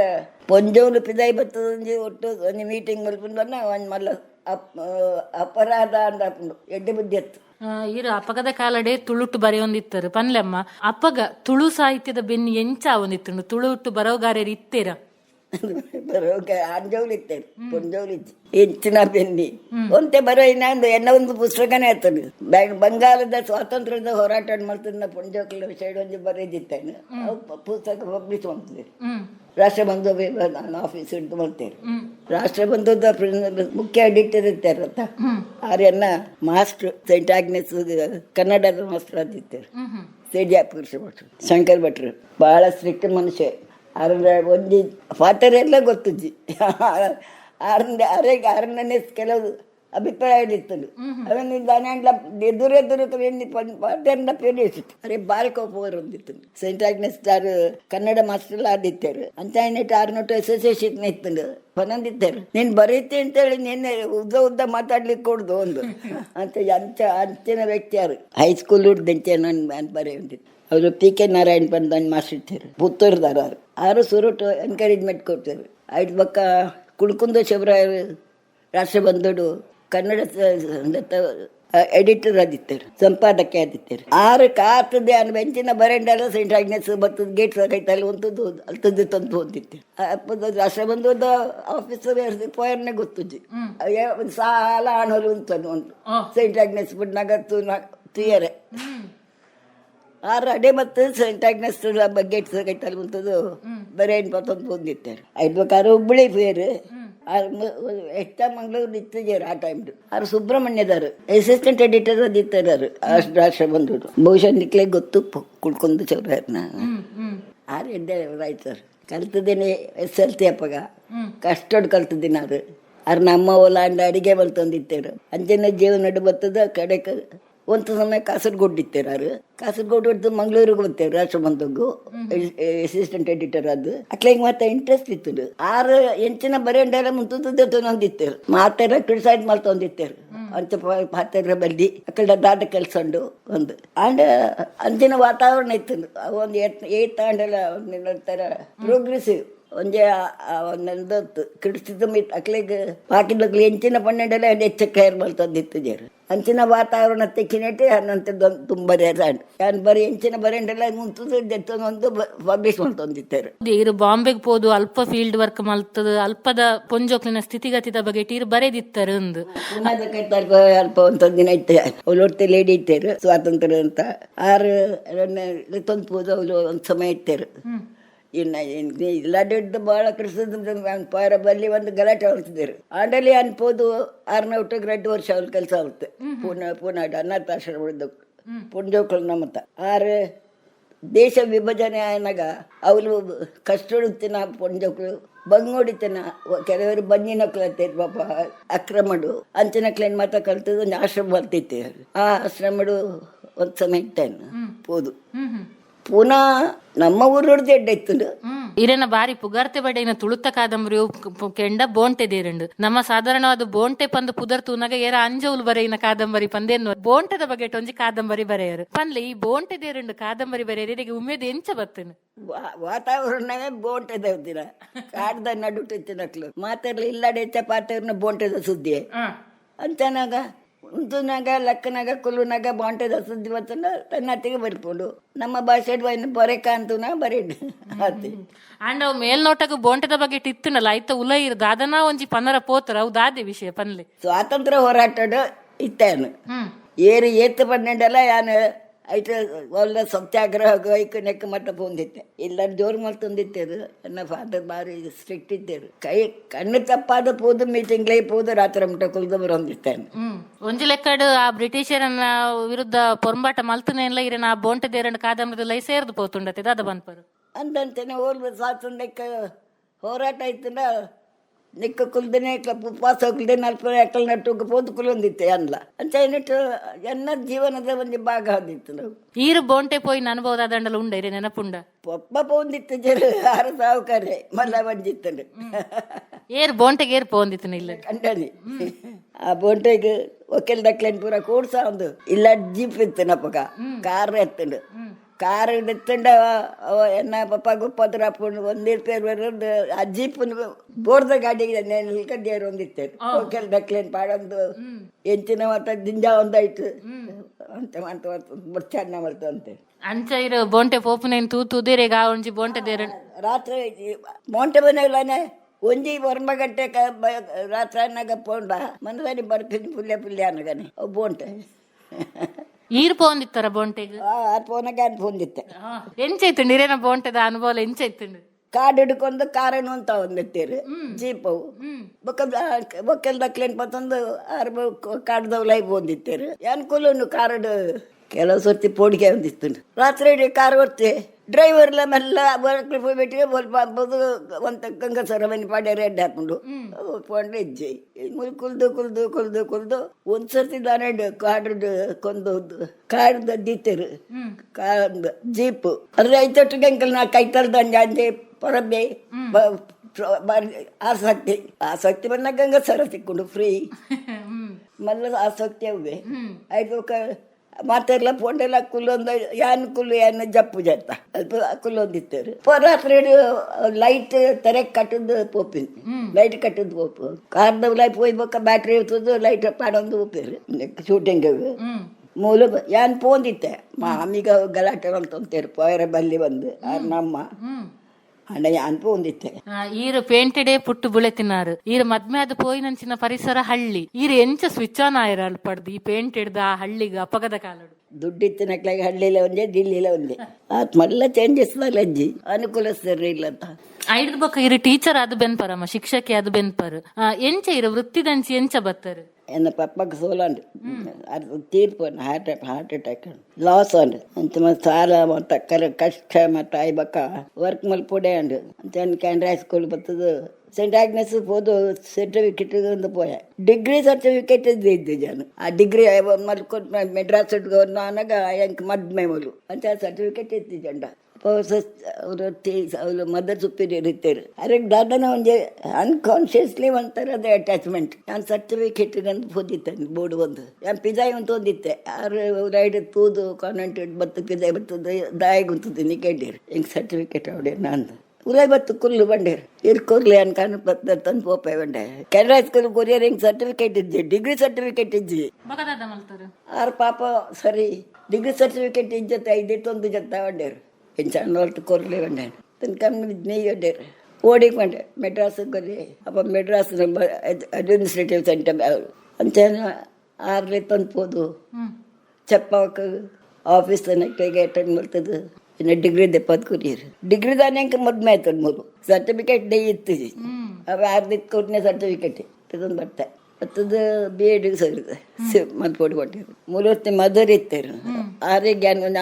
ಪೊಂಜೋಲು ಪಿದಾಯಿ ಬರ್ತದ ಒಟ್ಟು ಒಂದು ಮೀಟಿಂಗ್ ಮಲ್ಪುಂಡು ಒಂದು ಮಲ್ಲ ಅಪ್ ಅಪರಾಧ ಅಂದ ಎಡ್ಡೆ ಬುದ್ಧಿ ಎತ್ತು. ಇರು ಅಪಗದ ಕಾಲಡೆ ತುಳುಟ್ಟು ಬರೆಯೊಂದಿತ್ತರು. ಪನ್ಲೆಮ್ಮ ಅಪಗ ತುಳು ಸಾಹಿತ್ಯದ ಬೆನ್ನು ಎಂಚ ಒಂದಿತ್ತು ತುಳುಟ್ಟು ಬರೋಗಾರ್ಯರು ಇತ್ತೇರ ಬರೋಗ ಅಂಜೌಲಿತ್ತೆ ಪುಂಜೌಲಿತ್ತೆ ಹೆಚ್ಚಿನ ಬೆನ್ನಿ. ಒಂತೆ ಬರೋ ಇನ್ನೊಂದು ಎನ್ನ ಒಂದು ಪುಸ್ತಕನೇ ಆತನು ಬಂಗಾಲದ ಬಂಗಾಳದ ಸ್ವಾತಂತ್ರ್ಯದ ಹೋರಾಟ ಮಾಡ್ತಿದ್ದ ಪುಂಜೋಕಲ ಸೈಡ್ ಒಂದು ಬರೆದಿತ್ತೇನು. ಪುಸ್ತಕ ಪಬ್ಲಿಷ್ ಮಾಡ್ತಿದ್ದೆ ರಾಷ್ಟ್ರ ಬಂಧು ನಾನು ಆಫೀಸ್ ಇಟ್ಟು ಮಾಡ್ತೇನೆ. ರಾಷ್ಟ್ರ ಬಂಧುದ ಮುಖ್ಯ ಎಡಿಟರ್ ಇರ್ತಾರಂತ ಆರ್ಯನ್ನ ಮಾಸ್ಟರ್ ಸೈಂಟ್ ಆಗ್ನೆಸ್ ಕನ್ನಡದ ಮಾಸ್ಟರ್ ಹ್ಮ್ ಭಟ್ರು ಶಂಕರ್ ಭಟ್ರು. ಬಹಳ ಸ್ಟ್ರಿಕ್ಟ್ ಮನುಷ್ಯ. ಆದ್ರೆ ಒಂದು ಪಾತ್ರೆಲ್ಲ ಗೊತ್ತಜ್ಜಿ. ಅರಣ್ಯ ಅರೆಗೆ ಅರಣ್ಯನೇ ಕೆಲವು ಅಭಿಪ್ರಾಯ ಇರ್ತದೆ ಅವನು ಎದುರು ಎದುರು ಪಾತ್ರೆಂಡ ಪೇರಿಸಿತ್ತು ಅರೆ ಬಾರಿ ಕೋಪವರು ಒಂದಿತ್ತು. Saint Agnes star Kannada master ಆದಿತ್ತಾರೆ ಅಂತ ಏನಿಟ್ಟು ಆರ್ನೊಟ್ಟು ಅಸೋಸಿಯೇಷನ್ ಇತ್ತು ಹೊನಂದಿದ್ದಾರೆ ನೀನು ಬರೀತಿ ಅಂತೇಳಿ ನಿನ್ನೆ ಉದ್ದ ಉದ್ದ ಮಾತಾಡ್ಲಿಕ್ಕೆ ಕೊಡ್ದು ಒಂದು. ಅಂತ ಅಂಚ ಅಂಚಿನ ವ್ಯಕ್ತಿ ಯಾರು ಹೈಸ್ಕೂಲ್ ಹುಡ್ದಂಚೆ ನಾನು ಬರೆಯೊಂದಿತ್ತು. ಅವರು ಪಿ ಕೆ ನಾರಾಯಣ್ ಬಂದು ಇರ್ತಾರೆ ಪುತ್ತೂರ್ದಾರ ಅವರು ಆರು ಸುರುಟು ಎನ್ಕರೇಜ್ಮೆಂಟ್ ಕೊಡ್ತಾರೆ ಆಯ್ತು ಬಕ್ಕ ಕುಡ್ಕುಂದ ರಾಷ್ಟ್ರ ರಾಷ್ಟ್ರಬಂಧುಡು ಕನ್ನಡ ಎಡಿಟರ್ ಆದಿತ್ತರು ಸಂಪಾದಕ ಆದಿತ್ತರು. ಆರು ಕಾತದೆ ಅನ್ ಬೆಂಚಿನ ಬರೆಂಡಲ್ಲ ಸೆಂಟ್ ಆಗ್ನೆಸ್ ಬರ್ತದ ಗೇಟ್ ಕೈತಲ್ಲಿ ಒಂತದ್ದು ಅಲ್ತದ್ದು ತಂದು ಹೊಂದಿತ್ತು ಅಪ್ಪದ ರಾಷ್ಟ್ರಬಂಧುದ ಆಫೀಸರ್ ಪೋಯರ್ನೆ ಗೊತ್ತುಜ್ಜಿ. ಒಂದು ಸಾಲ ಅಂತನು ಉಂಟು ಸೆಂಟ್ ಆಗ್ನೆಸ್ ಬಿಟ್ಟು ನಗತ್ತು ತುಯರೆ. ಆರು ಅಡೆ ಮತ್ತು ಸೆಂಟ್ ಆಗ್ನೆಸ್ ಬಗ್ಗೆ ಕೈತಲ್ಲಿ ಉಂಟದು ಬರೀ ಇಪ್ಪತ್ತೊಂದು ಬಂದಿತ್ತಾರೆ ಐದು ಬೇಕಾದ್ರೆ ಹುಬ್ಬಳ್ಳಿ ಫೇರ್ ಎಷ್ಟ ಮಂಗಳೂರು ಇತ್ತಿದ್ದಾರೆ ಆ ಟೈಮ್ ಅವ್ರು ಸುಬ್ರಹ್ಮಣ್ಯದವರು ಅಸಿಸ್ಟೆಂಟ್ ಎಡಿಟರ್ ಅದಿತ್ತಾರು ಅಷ್ಟು ರಾಷ್ಟ್ರ ಬಂದ್ರು ಬಹುಶಃ ನಿಕ್ಲೆ ಗೊತ್ತು ಕುಳ್ಕೊಂಡು ಹ್ಮ್ ಆರು ಎಡ್ಡೆ ರೈತರು ಕಲ್ತಿದ್ದೇನೆ ಎಸ್ ಎಲ್ ಸಿ ಅಪ್ಪಗ. ಕಷ್ಟೊಡ್ ಕಲ್ತಿದ್ದೀನಿ ಅದು. ಅವ್ರ ನಮ್ಮ ಹೊಲ ಅಂಡ ಅಡಿಗೆ ಬರ್ತಂದಿತ್ತೇರು ಅಂಜನ ಜೀವ ನಡು ಬರ್ತದ ಕಡೆಕ ಒಂದು ಸಮಯ ಕಾಸರಗೋಡು ಇತ್ತೇರು ಅವ್ರು ಕಾಸರಗೋಡು ಹೊಡ್ದು ಮಂಗಳೂರಿಗೆ ಬರ್ತೇವೆ ರಾಷ್ಟ್ರಬಂಧುಗೂ ಅಸಿಸ್ಟೆಂಟ್ ಎಡಿಟರ್ ಅದು. ಅಕ್ಲಿಗೆ ಮತ್ತೆ ಇಂಟ್ರೆಸ್ಟ್ ಇತ್ತು ಆರು ಎಂಚಿನ ಬರೆಂಡೆಲ್ಲ ಮುಂತದ್ದು ತಂದಿತ್ತೇರು ಸೈಡ್ ಕ್ರಿಟಿಸೈಡ್ ಮಾಡ್ತಂದಿತ್ತೇರು ಅಂತ ಪಾತ್ರ ಬಲ್ಲಿ ಅಕ್ಕಡ ದಾಟ ಕೆಲಸ ಉಂಡು ಒಂದು. ಅಂಡ್ ಅಂದಿನ ವಾತಾವರಣ ಇತ್ತು ಒಂದು ಏತ್ ಆಂಡೆಲ್ಲ ಒಂದು ತರ ಪ್ರೋಗ್ರೆಸಿವ್ ಒಂದೇ ಒಂದೊಂದು ಕ್ರಿಟಿಸಿಸಮ್ ಇತ್ತು ಅಕ್ಲಿಗೆ ಪಾಕಿದ್ಲಕ್ಲಿ ಎಂಚಿನ ಪನ್ನೆಂಡೆಲ್ಲ ಹೆಚ್ಚು ಕೇರ್ ಮಾಡ್ತಂದಿತ್ತು ಜೇರು. ಅಂಚಿನ ವಾತಾವರಣ ತೆಕ್ಕಿನೆಟ್ಟೆ ಅನ್ನಂಥದ್ದು ತುಂಬ ರೇಸಾಂಡ್ ಯಾನ್ ಬರೀ ಎಂಚಿನ ಬರೆಂಡೆಲ್ಲ ಮುಂತದ್ದು ದೆತ್ತೊಂದು ಪಬ್ಲಿಷ್ ಮಾಡ್ತಂದಿತ್ತೇರು ಇರು ಬಾಂಬೆಗೆ ಹೋದು ಅಲ್ಪ ಫೀಲ್ಡ್ ವರ್ಕ್ ಮಲ್ತದ ಅಲ್ಪದ ಪೊಂಜೋಕ್ಲಿನ ಸ್ಥಿತಿಗತಿದ ಬಗ್ಗೆ ಇರು ಬರೆದಿತ್ತಾರೆ ಒಂದು ಅದಕ್ಕೆ ಅಲ್ಪ ಅಲ್ಪ ಒಂದೊಂದು ದಿನ ಇತ್ತೆ. ಅವಳೊಟ್ಟೆ ಲೇಡಿ ಇತ್ತೇರು ಸ್ವಾತಂತ್ರ್ಯ ಅಂತ. ಆರು ತಂದು ಪೋದು ಅವಳು ಒಂದು ಸಮಯ ಇತ್ತೇರು. ಇನ್ನು ಇಲ್ಲಡಿದ್ದು ಭಾಳ ಕೃಷ್ಣ ಪಾರ ಬಲ್ಲಿ ಒಂದು ಗಲಾಟೆ ಹೊಡ್ತಿದ್ದಾರೆ ಆಂಡಲಿ ಅನ್ಬೋದು ಆರ್ನೌಟ್ ಎರಡು ವರ್ಷ ಅವ್ರ ಕೆಲಸ ಆಗುತ್ತೆ. ಪುನ ಪುನಃ ಅನಾಥಾಶ್ರಮ ಉಳಿದು ಪುಂಜೋಕಳು ನಮ್ಮತ್ತ. ಆರು ದೇಶ ವಿಭಜನೆ ಆನಾಗ ಅವಳು ಕಷ್ಟೊಡುತ್ತಿನ ಪೊಂಜೋಕಳು ಬಂಗೋಡಿತನ ಕೆಲವರು ಬನ್ನಿನಕ್ಲತ್ತೆ ಪಾಪ ಅಕ್ರಮಡು ಅಂಚನಕ್ಲೇನ್ ಮಾತ್ರ ಕಲ್ತದ್ದು ಒಂದು ಆಶ್ರಮ ಬರ್ತಿತ್ತು ಆ ಆಶ್ರಮಡು ಒಂದು ಸಮಯ ಇಟ್ಟೇನು. ಹ್ಮ್. ಪುನಃ ನಮ್ಮ ಊರೊಡ್ದು ಎಡ್ಡೆ ಇರನ ಹ್ಮ್ ಇರೇನ ಬಾರಿ ಪುಗಾರ್ತೆ ಬಡೆಯಿನ ತುಳುತ್ತ ಕಾದಂಬರಿ ಕೆಂಡ ಬೋಂಟೆ ದೇರಂಡು. ನಮ್ಮ ಸಾಧಾರಣವಾದ ಬೋಂಟೆ ಪಂದು ಪುದರ್ ತೂನಾಗ ಏರ ಅಂಜೌಲ್ ಬರೆಯಿನ ಕಾದಂಬರಿ ಪಂದೇನು ಬೋಂಟದ ಬಗ್ಗೆ ಒಂಜಿ ಕಾದಂಬರಿ ಬರೆಯರು. ಪನ್ಲೆ ಈ ಬೋಂಟೆ ದೇರಂಡು ಕಾದಂಬರಿ ಬರೆಯರಿಗೆ ಉಮೇದ್ ಎಂಚ ಬರ್ತೇನೆ ವಾತಾವರಣ ವಾತಾವರಣವೇ ಬೋಂಟದ ದಿನ ಕಾಡ್ದ ನಡುಟಿತ್ತು ನಕ್ಲು. ಮಾತಾಡ್ಲಿ ಇಲ್ಲಡೆ ಪಾತ್ರ ಬೋಂಟೆದ ಬೋಂಟದ ಸುದ್ದಿ ಅಂತನಾಗ? ಉಂತುನಾಗ ಲಕ್ಕನಾಗ ಕುಲ್ಲುನಾಗ ಬಾಂಟದ ಸುದ್ದಿ ಬರ್ತಂಡ ತನ್ನ ಅತ್ತಿಗೆ ಬರ್ಪೋಡು ನಮ್ಮ ಭಾಷೆ ಬರೇಕ ಅಂತೂನ ಬರೀಡ್ ಅತಿ ಅಂಡ್ ಅವ್ ಮೇಲ್ನೋಟಕ್ಕೆ ಬೋಂಟದ ಬಗ್ಗೆ ಇತ್ತುನಲ್ಲ ಐತ ಉಲ ದಾದನ ಅದನ್ನ ಒಂಜಿ ಪನ್ನರ ಪೋತರ ಅವು ದಾದೆ ವಿಷಯ ಪನ್ಲೆ. ಸ್ವಾತಂತ್ರ್ಯ ಹೋರಾಟದ ಇತ್ತೇನು ಏರಿ ಏತ್ ಯಾನ್ ಯಾನು ಐತ ಒಳ್ಳೆ ಸತ್ಯಾಗ್ರಹ ಗೈಕ್ ನೆಕ್ ಮಟ್ಟ ಬಂದಿತ್ತೆ. ಇಲ್ಲ ಜೋರು ಅದು. ನನ್ನ ಫಾದರ್ ಬಾರಿ ಸ್ಟ್ರಿಕ್ಟ್ ಇದ್ದರು. ಕೈ ಕಣ್ಣು ತಪ್ಪಾದ ಪೋದು ಮೀಟಿಂಗ್ಲೇ ಪೋದು ರಾತ್ರಿ ಮಟ್ಟ ಕುಲ್ದು ಬರೋಂದಿತ್ತೆ ಹ್ಮ್. ಒಂಜಿ ಲೆಕ್ಕಡ್ ಆ ಬ್ರಿಟಿಷರನ್ನ ವಿರುದ್ಧ ಪೊರಂಬಾಟ ಮಲ್ತನೆ ಇಲ್ಲ ಇರನ ಆ ಬೋಂಟ ದೇರಣ್ಣ ಕಾದಂಬರದ ಲೈ ಸೇರ್ದು ಪೋತುಂಡತ್ತೆ. ದಾದ ಬಂದ್ಪರು ಅಂದಂತೇನೆ ಹೋಲ್ ಸ್ವಾತಂತ್ರ್ಯಕ್ಕೆ ಹೋರಾಟ ಆಯ್ತಂಡ. ನಿಕ್ಕ ಕುಲ್ದನೆ ಉಪವಾಸ ಕುಲ್ದೆ ನಾಲ್ಕು ಎಕ್ಕಲ್ ನಟ್ಟು ಪೋದು ಕುಲೊಂದಿತ್ತೆ ಅನ್ಲ ಅಂತ ಏನಿಟ್ಟು ಎನ್ನ ಜೀವನದ ಒಂದು ಭಾಗ ಆದಿತ್ತು ನಾವು. ಈರು ಬೋಂಟೆ ಪೋಯಿ ಅನುಭವದ ದಂಡಲ ಉಂಡ ಇರೆ ನೆನಪುಂಡ? ಪಪ್ಪ ಪೋಂದಿತ್ತು ಜರ ಆರು ಸಾವುಕಾರೆ ಮಲ್ಲ ಬಂದಿತ್ತನು ಏರ್ ಬೋಂಟೆಗೆ ಏರ್ ಪೋಂದಿತ್ತು ಇಲ್ಲ ಕಂಡನಿ ಆ ಬೋಂಟೆಗೆ ಒಕೆಲ್ ದಕ್ಲೆನ್ ಪೂರ ಕೂಡ್ಸ ಒಂದು ಇಲ್ಲ ಜೀಪ್ ಇತ್ತು ನಪ್ಪಗ ಕಾರ್ ಎತ್ತಂಡು. ಕಾರ್ ಎತ್ತಂಡ ಅವ ಎನ್ನ ಪಪ್ಪ ಗುಪ್ಪದ್ರ ಅಪ್ಪಂಡು ಒಂದೇ ಪೇರ್ ಬರೋದು ಆ ಜೀಪ್ ಬೋರ್ದ ಗಾಡಿಗೆ ನಿಲ್ಕಂಡಿಯರು ಒಂದಿತ್ತೇರು ಒಕೆಲ್ ದಕ್ಲೆನ್ ಪಾಡೊಂದು ಎಂಚಿನ ಮತ್ತ ದಿಂಜ ಒಂದಾಯ್ತು. ಅಂತ ಮಾಡ್ತಾ ಮಾಡ್ತು ಅಂತೆ. ಅಂಚ ಇರು ಬೋಂಟೆ ಪೋಪುನೇನ್ ತೂ ಉದೇರೆಗ ಆ ಒಂಜಿ ಬೋಂಟೆ ದೇರ ರಾತ್ರಿ ಮೋಂಟೆ ಮನೆಗಳನೆ ಒಂಜಿ ವರ್ಮ ಗಂಟೆ ರಾತ್ರಿ ಅನ್ನಾಗ ಪೋಂಡ ಮನದಲ್ಲಿ ಬರ್ತೀನಿ ಪುಲ್ಯ ಪುಲ್ಯ ಅನ್ನಗನೆ ಬೋಂಟೆ. ಈರ್ ಪೋಂದಿತ್ತಾರ ಬೋಂಟೆಗ್? ಆ ಫೋನ್ ಅನ್ ಪೋಂದಿತ್ತೆ. ಎಂಚೈತುಂಡು ಇರೇನ ಬೋಂಟೆದ ಅನುಭವ ಎಂಚೈತುಂಡು ಕಾಡು ಹಿಡ್ಕೊಂಡು ಕಾರಣ ಅಂತ ಒಂದಿತ್ತೀರಿ ಜೀಪವು. ಬೊಕ್ಕ ಬೊಕ್ಕೆಲ್ ದಕ್ಲೇನ್ ಪತ್ತೊಂದು ಆರು ಲೈಫ್ ಬಂದಿತ್ತೇರು ಅನುಕೂಲ ಕಾರಡು ಕೆಲವು ಸರ್ತಿ ಪೋಡಿಗೆ ಒಂದಿತ್ತು ರಾತ್ರಿ ಕಾರ್ ಬರ್ತೆ ಡ್ರೈವರ್ಲ ಮೆಲ್ಲ ಬರ್ಕ್ಲಿ ಹೋಗ್ಬಿಟ್ಟಿಗೆ ಸ್ವಲ್ಪ ಅಂಬೋದು ಒಂದು ಗಂಗಸರ ಮನೆ ಪಾಡ್ಯ ರೆಡ್ ಹಾಕೊಂಡು ಪೊಂಡೆ ಇಜ್ಜಿ. ಮುಲ್ ಕುಲ್ದು ಕುಲ್ದು ಕುಲ್ದು ಕುಲ್ದು. ಒಂದ್ ಸರ್ತಿ ದಾನೆ ಕಾಡ್ರದ್ದು ಕೊಂದು ಕಾಡ್ದ ದಿತ್ತರು ಕಾ ಜೀಪ್. ಅದ್ರ ಐತೊಟ್ಟು ಗಂಕಲ್ ನಾ ಕೈ ತರದ ಅಂಜೆ ಪರಬೆ ಆಸಕ್ತಿ. ಆಸಕ್ತಿ ಬಂದ ಗಂಗಸರ ಸಿಕ್ಕೊಂಡು ಫ್ರೀ. ಮಲ್ಲ ಆಸಕ್ತಿ ಅವೇ ಆಯ್ತು ಮಾತೆಲ್ಲ ಪೊಂಡೆಲ್ಲ ಕುಲ್ಲೊಂದು ಯಾನ್ ಕುಲ್ಲು ಯಾನ್ ಜಪ್ಪು ಜತ್ತ ಅಲ್ಪ ಕುಲ್ಲೊಂದಿತ್ತರು ರಾತ್ರಿ ಲೈಟ್ ತೆರೆ ಕಟ್ಟದ್ದು ಪೋಪಿನ್ ಲೈಟ್ ಕಟ್ಟದ್ದು ಪೋಪು ಕಾರ್ದ ಲೈಟ್ ಹೋಯ್ಬೇಕ ಬ್ಯಾಟ್ರಿ ಇರ್ತದ್ದು ಲೈಟ್ ಪಾಡೊಂದು ಉಪ್ಪಿರು ಶೂಟಿಂಗ್ ಮೂಲ ಯಾನ್ ಪೋಂದಿತ್ತೆ. ಮಾಮಿಗ ಗಲಾಟೆ ಅಂತಂತೇರು ಪೋಯರ ಬಲ್ಲಿ ಬಂದು. ಆರ್ ನಮ್ಮ ಪೋಂದಿತ್ತೆ ಆ, ಈರು ಪೇಂಟೆಡೆ ಪುಟ್ಟು ಬುಳೆ ತಿನ್ನಾರು. ಈರು ಮದ್ಮೆ ಆದ ಪೋಯಿನಂಚಿನ ಪರಿಸರ ಹಳ್ಳಿ. ಈರು ಎಂಚ ಸ್ವಿಚ್ ಆನ್ ಆಯ್ರ ಅಲ್ಲಿ ಪಡ್ದು ಈ ಪೇಂಟೆಡ್ದ ಆ ಹಳ್ಳಿಗ ಅಪಗದ ಕಾಲಡು ದುಡ್ಡಿತ್ತು ನಕ್ಲಾಗ ಹಳ್ಳಿಲ ಒಂದೇ ದಿಲ್ಲಿಲ ಒಂದೇ. ಆತ್ಮಲ್ಲ ಚೇಂಜಸ್ ಅಜ್ಜಿ. ಅನುಕೂಲ ಸರಿ ಇಲ್ಲ ಅಂತ. ಐಡ್ ಬೊಕ ಇರು ಟೀಚರ್ ಅದು ಬೆನ್ಪರಮ್ಮ ಶಿಕ್ಷಕಿ ಅದು ಬೆನ್ಪರು ಎಂಚ ಎಂಚ ಇರು ವೃತ್ತಿದಂಚಿ ಎಂಚ ಬತ್ತರು? ಎನ್ನ ಪಪ್ಪಗೆ ಸೋಲಂಡು. ಅದು ತೀರ್ಪು ಹಾರ್ಟ್ ಹಾರ್ಟ್ ಅಟ್ಯಾಕ್ ಲಾಸ್ ಅಂಡು ಅಂತ ಮತ್ತೆ ಸಾಲ ಮತ್ತು ಕಷ್ಟ ಮತ್ತು ಆಯ್ಬಕ್ಕ ವರ್ಕ್ ಮಲ್ಪೊಡೆ ಅಂಡು ಅಂತ ಕ್ಯಾಂಡ್ರ ಸ್ಕೂಲ್ ಬರ್ತದು ಆಗ್ನೆಸ್ ಹೋದು ಸರ್ಟಿಫಿಕೇಟ್ ಒಂದು ಪೋಯ. ಡಿಗ್ರಿ ಸರ್ಟಿಫಿಕೇಟ್ ಇದ್ದೆ ಜನ ಆ ಡಿಗ್ರಿ ಮಲ್ಕೊಂಡು ಮೆಡ್ರಾಸ್ ಅನ್ನಾಗ ಎಂಕ್ ಮದ್ ಮೇಮಲು. ಅಂತ ಸರ್ಟಿಫಿಕೇಟ್ ಇತ್ತು ಜಂಡ. ಅವರು ಅವರು ಮದರ್ ಸುಪೀರಿಯರ್ ಇರ್ತಾರೆ ಅದಕ್ಕೆ ದಾದನ ಒಂದು ಅನ್ಕಾನ್ಶಿಯಸ್ಲಿ ಒಂಥರ ಅದೇ ಅಟ್ಯಾಚ್ಮೆಂಟ್ ನಾನು ಸರ್ಟಿಫಿಕೇಟ್ ಅಂತ ಓದಿತ್ತೇನೆ ಬೋರ್ಡ್ ಒಂದು. ನಾನು ಪಿಜಾಯ್ ಅಂತ ಓದಿತ್ತೆ ರೈಡ್ ತೂದು ಕಾನ್ವೆಂಟ್ ಬತ್ತು ಪಿಜಾಯ್ ಬರ್ತದೆ ದಾಯಿಗೆ ಅಂತದ್ದು ನೀ ಕೇಳಿರಿ. ಹೆಂಗೆ ಸರ್ಟಿಫಿಕೇಟ್ ಅವಡೆ ನಾನು ಬತ್ತು ಕುಲ್ಲು ಬಂಡೇರು ಇರ್ಕೊರ್ಲಿ ಅನ್ಕೊಂಡು ಬತ್ತ ತಂದು ಪೋಪೆ ಬಂಡೆ. ಕೆನರಾ ಸ್ಕೂಲ್ ಕೊರಿಯರಿಂಗ್ ಸರ್ಟಿಫಿಕೇಟ್ ಇದ್ದಿ? ಡಿಗ್ರಿ ಸರ್ಟಿಫಿಕೇಟ್ ಇದ್ದಿ. ಆರ್ ಪಾಪ ಸರಿ ಡಿಗ್ರಿ ಸರ್ಟಿಫಿಕೇಟ್ ಇಜ್ಜತ್ತೆ ಐದಿತ್ತು ಒಂದು ಜತ್ತ ಹೊಡ್ಡೇರು ಹೆಂಚಣ್ಣ ಹೊರಟು ಕೊರ್ಲಿ ಹೊಂಡೇರು ತನ್ನ ಕಮ್ಮಿ ಹೊಡ್ಡೇರು ಓಡಿಗೆ ಬಂಡೆ ಮೆಡ್ರಾಸಿಗೆ ಬರ್ರಿ ಅಪ್ಪ ಮೆಡ್ರಾಸ್ ಅಡ್ಮಿನಿಸ್ಟ್ರೇಟಿವ್ ಸೆಂಟರ್ ಅಂತ ಆರ್ಲಿ ತಂದು ಹೋದು ಚಪ್ಪಾಕ ಆಫೀಸ್ ಕೈಗೆ ಅಟೆಂಡ್ ಮಾಡ್ತದೆ ಇನ್ನು ಡಿಗ್ರಿ ದೆಪ್ಪದ ಕುರಿಯರು ಡಿಗ್ರಿ ದಾನೆ ಅಂಕ ಮದ್ಮೆ ಆಯ್ತದ ಮೂರು. ಸರ್ಟಿಫಿಕೇಟ್ ಡೇ ಇತ್ತು ಅವ ಆರ್ದಿತ್ತು ಕೊಟ್ಟಿನ ಸರ್ಟಿಫಿಕೇಟ್ ತಗೊಂಡು ಬರ್ತೆ. ಮತ್ತದು ಬಿ ಎಡ್ಗೆ ಸೇರಿದೆ. ಮತ್ತೆ ಮೂರು ಮೂರೊತ್ತಿ ಮದರ್ ಇತ್ತರು. ಆರೋಗ್ಯ ಒಂದು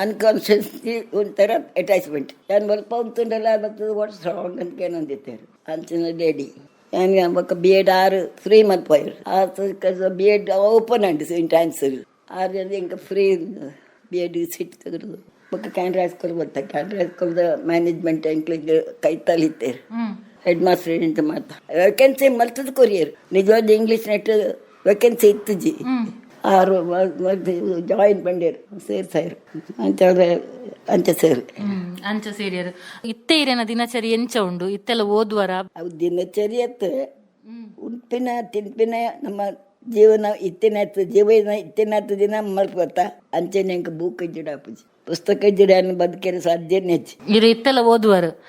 ಒಂಥರ ಅಟ್ಯಾಚ್ಮೆಂಟ್ ನಾನು ಸ್ವಲ್ಪ ಉಂಟುಂಡಲ್ಲ ಮತ್ತು ಒಟ್ಟು ಸ್ಟ್ರಾಂಗ್ ಅಂತ ಏನೊಂದಿತ್ತರು ಅಂಚಿನ ಡೇಡಿ ನಾನು ಅವಾಗ ಬಿ ಎಡ್ ಆರು ಫ್ರೀ ಮಲ್ಪೋಯ್ರು ಆ B Ed open and scent answer ಆರು ಜನ ಇಂಕ ಫ್ರೀ ಬಿ ಎಡ್ ಸೀಟ್ ತೆಗೆದು ಬೊಕ್ಕ ಕ್ಯಾಂಡ್ರಾ ಸ್ಕೂಲ್ ಬರ್ತಾ ಕ್ಯಾಂಡ್ರಾ ಸ್ಕೂಲ್ದ ಮ್ಯಾನೇಜ್ಮೆಂಟ್ ಎಂಕ್ಲಿಗೆ ತಲಿತೆ ಹೆಡ್ ಮಾಸ್ಟರ್ ಅಂತ ಮಾತಾ ವೇಕೆನ್ಸಿ ಮಲ್ತದ ಕೊರಿಯರ್ ನಿಜವಾದ ಇಂಗ್ಲೀಷ್ ನೆಟ್ ವೇಕೆನ್ಸಿ ಇತ್ತು ಜಿ. ಆರು ಜಾಯಿನ್ ಬಂಡೇರು. ಸೈರ್ ಅಂತ ಹೇಳಿದ್ರೆ ಅಂಚ ಸೇರಿ. ಅಂಚ ಸೇರಿಯರು ಇತ್ತೆ ಇರೇನ ದಿನಚರಿ ಎಂಚ ಉಂಡು? ಇತ್ತೆಲ್ಲ ಓದುವರ? ಅವು ದಿನಚರಿ ಅತ್ತೆ. ಉಂಪಿನ ತಿನ್ಪಿನ ನಮ್ಮ ಜೀವನ ಇತ್ತಿನ ಜೀವನ ಇತ್ತಿನ ದಿನ ಮಲ್ಕೊತ ಅಂಚೆ ನಂಗೆ ಬೂಕ್ ಇಜ್ಜಿಡ ಅಪ್ಪಜಿ ಪುಸ್ತಕ ಜಿಡಿಯನ್ನು ಅನ್ನು ಬದುಕಿರೋ ಸಾಧ್ಯನೇ ಹೆಚ್ಚು. ಇರು ಇತ್ತೆಲ್ಲ ಓದುವರು.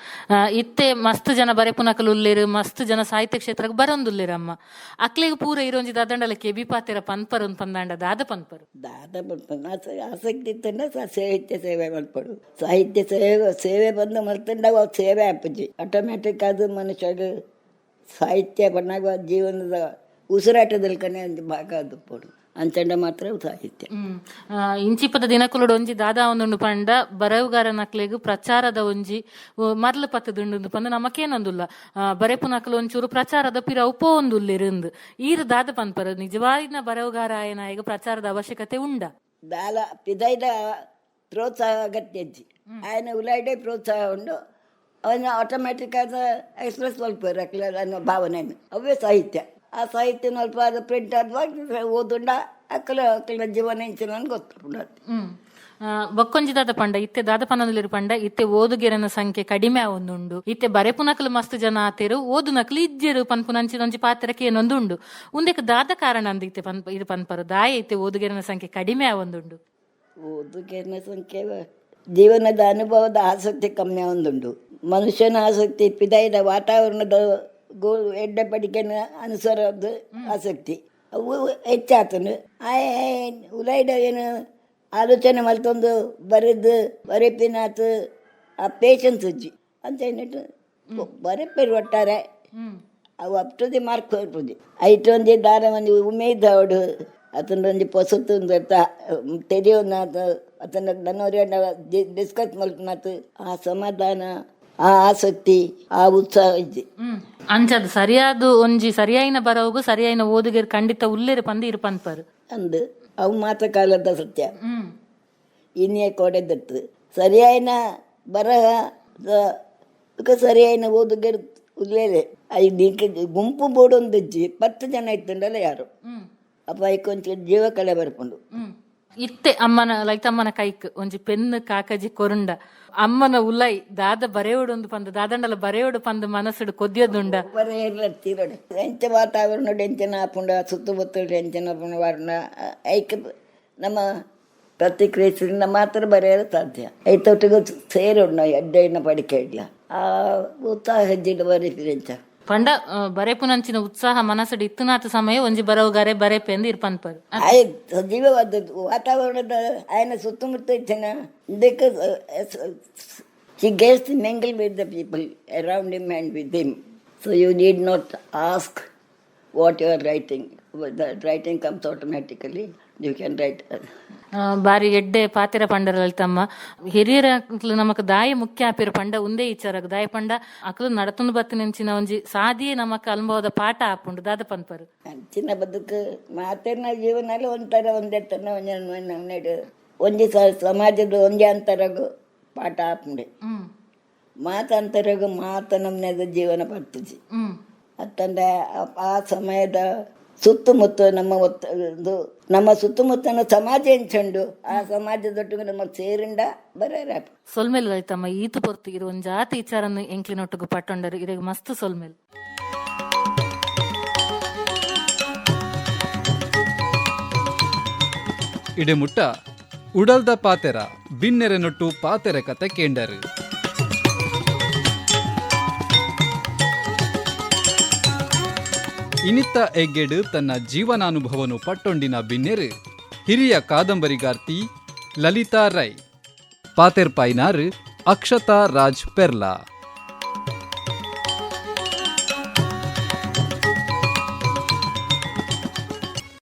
ಇತ್ತೆ ಮಸ್ತ್ ಜನ ಬರೆಪುನಕಲು ಉಲ್ಲೇರು ಮಸ್ತ್ ಜನ ಸಾಹಿತ್ಯ ಕ್ಷೇತ್ರಕ್ಕೆ ಬರೊಂದುಲ್ಲೇರು ಅಮ್ಮ ಅಕ್ಲಿಗೆ ಪೂರ ಇರೋಂಜಿ ದಾದಂಡಲ ಕೆಬಿ ಪಾತಿರ ಪನ್ಪರ್ ಒಂದು ಪಂದಾಂಡ ದಾದ ಪನ್ಪರ್. ದಾದ ಪನ್ಪರ್. ಆಸ- ಆಸಕ್ತಿ ಇತ್ತಂಡ ಸಹ ಸಾಹಿತ್ಯ ಸೇವೆ ಮಾಡ್ಪಡು ಸಾಹಿತ್ಯ ಸೇವೆ ಸೇವೆ ಬಂದು ಮರ್ತಂಡ ಸೇವೆ ಅಪ್ಪಜಿ ಆಟೋಮ್ಯಾಟಿಕ್ ಅದು ಮನುಷ್ಯಗೆ ಸಾಹಿತ್ಯ ಬಂದಾಗ ಜೀವನದ ಉಸಿರಾಟದಲ್ಲಿ ಕನೆ ಅಂಜ ಭಾಗ ಪೋಡು. ಅಂಚಂಡ ಮಾತ್ರ ಸಾಹಿತ್ಯ ಇಂಚಿಪದ ದಿನಕುಲುಡು ಒಂಜಿ ದಾದ ಒಂದುಂಡು ಪಂಡ ಬರವುಗಾರನಕ್ಲೆಗ್ ಪ್ರಚಾರದ ಒಂಜಿ ಮರ್ಲ ಪತ್ತದುಂಡು ಪಂದ. ನಮಕೇನೊಂದುಲ್ಲ. ಬರೆಪುನಕ್ಲು ಒಂಚೂರು ಪ್ರಚಾರದ ಪಿರ ಉಪ ಒಂದುಲ್ಲಿರಂದು. ಈರು ದಾದ ಪಂದ್ಪರ ನಿಜವಾಗಿನ ಬರವುಗಾರ ಆಯನಾಯಿಗ ಪ್ರಚಾರದ ಅವಶ್ಯಕತೆ ಉಂಡ? ದಾಲ ಪಿದೈದ ಪ್ರೋತ್ಸಾಹ ಅಗತ್ಯ ಆಯನ ಉಲಾಯ್ಡೆ ಪ್ರೋತ್ಸಾಹ ಉಂಡು. ಅವನ ಆಟೋಮ್ಯಾಟಿಕ್ ಆದ ಎಕ್ಸ್ಪ್ರೆಸ್ ಸ್ವಲ್ಪ ಅನ್ನೋ ಭಾವನೆ. ಅವೇ ಸಾಹಿತ್ಯ. ಆ ಸಾಹಿತ್ಯ ಸ್ವಲ್ಪ ಅದು ಪ್ರಿಂಟ್ ಆದ್ವಾಗ ಓದುಂಡ ಅಕ್ಕಲ ಅಕ್ಕಲ ಜೀವನ ಇಂಚಿನ ಬೊಕ್ಕೊಂಜಿ ದಾದ ಪಂಡ ಇತ್ತೆ ದಾದ ಪನ್ನದಲ್ಲಿರು ಪಂಡ ಇತ್ತೆ ಓದುಗೆರನ ಸಂಖ್ಯೆ ಕಡಿಮೆ ಆವೊಂದುಂಡು. ಇತ್ತೆ ಬರೆ ಪುನಕಲು ಮಸ್ತ್ ಜನ ಆತೆರು ಓದು ನಕಲು ಇಜ್ಜೆರು ಪನ್ಪುನಂಚಿನೊಂಜಿ ಪಾತ್ರಕ್ಕೆ ಏನೊಂದುಂಡು. ದಾದ ಕಾರಣ ಅಂದ ಇತ್ತೆ ಪನ್ ಇದು ಪನ್ಪರು ದಾಯ ಇತ್ತೆ ಓದುಗೆರನ ಸಂಖ್ಯೆ ಕಡಿಮೆ ಆವೊಂದುಂಡು. ಓದುಗೆರನ ಸಂಖ್ಯೆ ಜೀವನದ ಅನುಭವದ ಆಸಕ್ತಿ ಕಮ್ಮಿ ಆವೊಂದುಂಡು. ಮನುಷ್ಯನ ಆಸಕ್ತಿ ಪಿದಾಯದ ವಾತಾವರಣದ ಗೋ ಎಡ್ಡೆ ಪಡಿಕೆನ ಅನುಸರದ್ದು ಆಸಕ್ತಿ. ಅವು ಹೆಚ್ಚಾತನು. ಆಯ್ ಉಲೈಡ ಏನು ಆಲೋಚನೆ ಮಲ್ತೊಂದು ಬರೆದು ಬರೆಪಿನಾತು ಆ ಪೇಷನ್ಸ್ ಉಜ್ಜಿ. ಅಂತ ಏನಿಟ್ಟು ಬರೆಪೇರು ಒಟ್ಟಾರೆ. ಅವು ಅಪ್ ಟು ದಿ ಮಾರ್ಕ್ ಹೋಗ್ಬೋದು ಐಟ್ ಒಂಜಿ ದಾರ ಒಂಜಿ ಉಮೇದ್ ಅವಡು ಪೊಸತ್ತು ಪೊಸತು ತೆರೆಯೋನ ನನ್ನವರ ಡಿಸ್ಕಸ್ ಮಲ್ಪನಾತು ಆ ಸಮಾಧಾನ ಆ ಆಸಕ್ತಿ ಆ ಉತ್ಸಾಹ ಇದೆ. ಅಂಚದು ಸರಿಯಾದ ಒಂಜಿ ಸರಿಯಾಯಿನ ಬರವಗು ಸರಿಯಾಯಿನ ಓದುಗೆರ್ ಖಂಡಿತ ಉಲ್ಲೇರ ಪಂದಿ ಇರು ಪನ್ಪರು ಅಂದು ಅವು ಮಾತ ಕಾಲದ ಸತ್ಯ. ಹ್ಮ್. ಇನ್ನೇ ಕೊಡೆದತ್ತು. ಸರಿಯಾಯಿನ ಬರಹ ಸರಿಯಾಯಿನ ಓದುಗೆರ್ ಉಲ್ಲೇಲೆ ಐದು ಗುಂಪು ಬೋಡೊಂದಿಜ್ಜಿ ಪತ್ತು ಜನ ಇತ್ತುಂಡಲ್ಲ ಯಾರು? ಅಪ್ಪ ಐಕೊಂಚ ಜೀವ ಕಳೆ ಬರ್ಕೊಂಡು ಇತ್ತೆ ಅಮ್ಮನ ಲೈಕ್ ಅಮ್ಮನ ಕೈಕ್, ಒಂಜಿ ಪೆನ್ ಕಾಕಜಿ, ಕೊರುಂಡ. ಅಮ್ಮನ ಉಲೈ, ದಾದ ಬರೆಯೋಡು ಪಂದ, ದಾದಂಡಲ ಬರೆಯೋಡು ಪಂದ ಮನಸ್ಸುಡು ಕೊದ್ಯೋದುಂಡ. ಎಂಚ ವಾತಾವರಣ ಎಂಚನ ಆಪುಂಡ ಸುತ್ತಮುತ್ತಲು ಎಂಚನ ವರ್ಣ, ಐಕ ನಮ್ಮ ಪ್ರತಿಕ್ರಿಯಿಸಿದ ಮಾತ್ರ ಬರೆಯಲು ಸಾಧ್ಯ. ಐತೊಟ್ಟಿಗೂ ನಾವು ಎಡ್ಡೆಣ್ಣ ಪಡಿಕೆ ಇಡ್ಲ. ಆ ಉತ್ಸಾಹ ಬರೆ ಬರೀತಿರೆಂಚ ಪಂಡ ಬರೇಪುನಂಚಿನ ಉತ್ಸಾಹ ಮನಸ್ಸುಡು ಇತ್ತುನಾತ ಸಮಯ ಒಂಜಿ ಬರವುಗಾರೆ ಬರೆಪೆ ಎಂದು ಇರ್ಪನ್ಪರು ಸಜೀವವಾದದ್ದು ವಾತಾವರಣದ ಆಯನ ಸುತ್ತಮುತ್ತ ಇದಕ್ಕೆ she gets mingle with the people around him and with him so you need not ask what you are writing the writing comes automatically you can write ಬಾರಿ ಎಡ್ಡೆ ಪಾತಿರ ಪಂಡರ ಲಲಿತಮ್ಮ. ಹಿರಿಯರ ನಮಕ್ ದಾಯ ಮುಖ್ಯ ಆಪಿರ ಪಂಡ ಉಂದೇ ಇಚ್ಚಾರಗ ದಾಯ ಪಂಡ ಅಕಲು ನಡತುಂಡು ಬತ್ತಿನಂಚಿನ ಒಂಜಿ ಸಾದಿಯೇ ನಮಕ್ ಅನುಭವದ ಪಾಠ ಆಪುಂಡು ದಾದ ಪಂಪರು ಚಿನ್ನ ಬದುಕು ನಾ ಜೀವನಲ್ಲಿ ಒಂಥರ ಒಂಜ ನೆಡು ಒಂಜಿ ಸಮಾಜದ ಒಂದೇ ಅಂತರಗು ಪಾಠ ಆಪುಂಡೆ ಮಾತ ಅಂತರಗು ಮಾತ ನಮ್ಮನೆದ ಜೀವನ ಪಡ್ತಿಜಿ. ಹ್ಮ್. ಅತ್ತಂದ ಆ ಸಮಯದ ಸುತ್ತಮುತ್ತ ನಮ್ಮ ಒತ್ತ ಇದು ನಮ್ಮ ಸುತ್ತಮುತ್ತನ ಸಮಾಜ ಎಂಚಂಡು ಆ ಸಮಾಜದೊಟ್ಟಿಗೆ ನಮ್ಮ ಸೇರಿಂಡ ಬರೇರ ಸೊಲ್ಮೇಲ್ ಆಯ್ತಮ್ಮ ಈತು ಪೊರ್ತು ಇರು ಒಂದು ಜಾತಿ ವಿಚಾರನ್ನು ಎಂಕ್ಲಿನೊಟ್ಟಿಗೆ ಪಟ್ಟೊಂಡರು. ಇರೆಗ್ ಮಸ್ತ್ ಸೊಲ್ಮೇಲ್ ಇಡೆಮುಟ್ಟ ಉಡಲ್ದ ಪಾತೆರ ಬಿನ್ನೆರೆ ನೊಟ್ಟು ಪಾತೆರೆ ಕತೆ ಕೇಂಡರು. ಇನಿತ್ತ ಎಗ್ಗೆಡು ತನ್ನ ಜೀವನಾನುಭವನು ಪಟ್ಟೊಂಡಿನ ಬಿನ್ನೆರು, ಹಿರಿಯ ಕಾದಂಬರಿಗಾರ್ತಿ ಲಲಿತಾ ರೈ ಪಾತೆರ್ ಪೈನಾರ್ ಅಕ್ಷತಾ ರಾಜ್ ಪೆರ್ಲಾ.